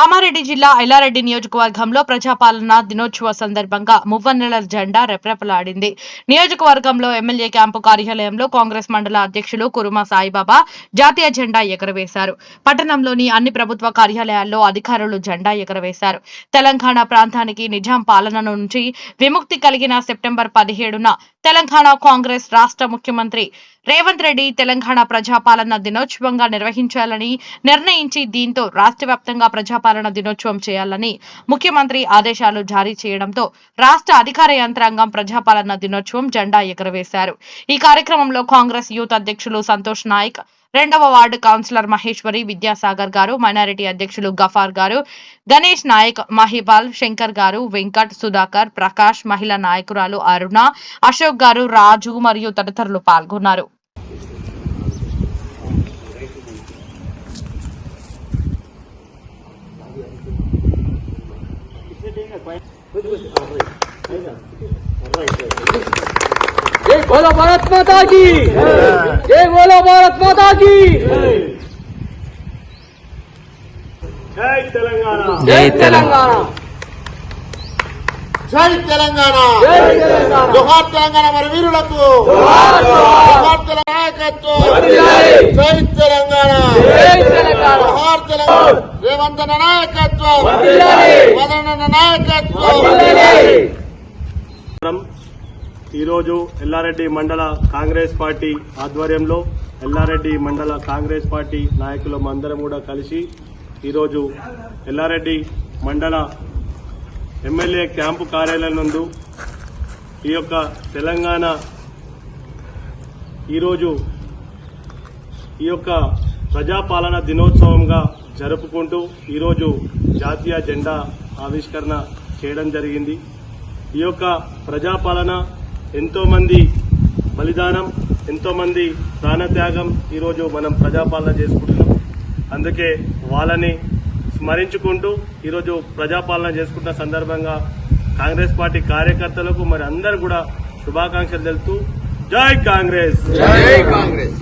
కామారెడ్డి జిల్లా ఎల్లారెడ్డి నియోజకవర్గంలో ప్రజాపాలన దినోత్సవ సందర్భంగా మువ్వన్నెల జెండా రెప్రెపలాడింది. నియోజకవర్గంలో ఎమ్మెల్యే క్యాంపు కార్యాలయంలో కాంగ్రెస్ మండల అధ్యక్షులు కురుమ సాయిబాబా జాతీయ జెండా ఎగరవేశారు. పట్టణంలోని అన్ని ప్రభుత్వ కార్యాలయాల్లో అధికారులు జెండా ఎగరవేశారు. తెలంగాణ ప్రాంతానికి నిజాం పాలన నుంచి విముక్తి కలిగిన సెప్టెంబర్ పదిహేడున తెలంగాణ కాంగ్రెస్ రాష్ట్ర ముఖ్యమంత్రి రేవంత్ రెడ్డి తెలంగాణ ప్రజాపాలన దినోత్సవంగా నిర్వహించాలని నిర్ణయించి దీంతో రాష్ట్ర వ్యాప్తంగా ప్రజాపాలన దినోత్సవం చేయాలని ముఖ్యమంత్రి ఆదేశాలు జారీ చేయడంతో రాష్ట్ర అధికార యంత్రాంగం ప్రజాపాలన దినోత్సవం జెండా ఎగురవేశారు. ఈ కార్యక్రమంలో కాంగ్రెస్ యూత్ అధ్యక్షులు సంతోష్ నాయక్ రెండవ వార్డు కౌన్సిలర్ మహేశ్వరి విద్యాసాగర్ గారు మైనారిటీ అధ్యక్షులు గఫార్ గారు గణేష్ నాయక్ మహిపాల్ శంకర్ గారు వెంకట్ సుధాకర్ ప్రకాష్ మహిళా నాయకురాలు అరుణ అశోక్ గారు రాజు మరియు తదితరులు పాల్గొన్నారు. జై బోలో భారత్ మాతాకి జై బోలో భారత్ మాతాకి జై తెలంగాణ జై తెలంగాణ జై తెలంగాణ జోహార్ తెలంగాణ మరి వీరులకు జోహార్ తెలంగాణ నాయకత్వం జై తెలంగాణ నాయకత్వం ఈరోజు ఎల్లారెడ్డి మండల కాంగ్రెస్ పార్టీ ఆధ్వర్యంలో ఎల్లారెడ్డి మండల కాంగ్రెస్ పార్టీ నాయకులు అందరం కూడా కలిసి ఈరోజు ఎల్లారెడ్డి మండల ఎమ్మెల్యే క్యాంపు కార్యాలయం నందు ఈ యొక్క తెలంగాణ ఈరోజు ఈ యొక్క ప్రజాపాలన దినోత్సవంగా జరుపుకుంటూ ఈరోజు జాతీయ జెండా ఆవిష్కరణ చేయడం జరిగింది. ఈ యొక్క ప్రజాపాలన ఎంతోమంది బలిదానం ఎంతోమంది ప్రాణత్యాగం ఈరోజు మనం ప్రజాపాలన చేసుకుంటున్నాం. అందుకే వాళ్ళని స్మరించుకుంటూ ఈరోజు ప్రజాపాలన చేసుకుంటున్న సందర్భంగా కాంగ్రెస్ పార్టీ కార్యకర్తలకు మరి అందరు కూడా శుభాకాంక్షలు తెలుపుతూ జై కాంగ్రెస్! జై కాంగ్రెస్!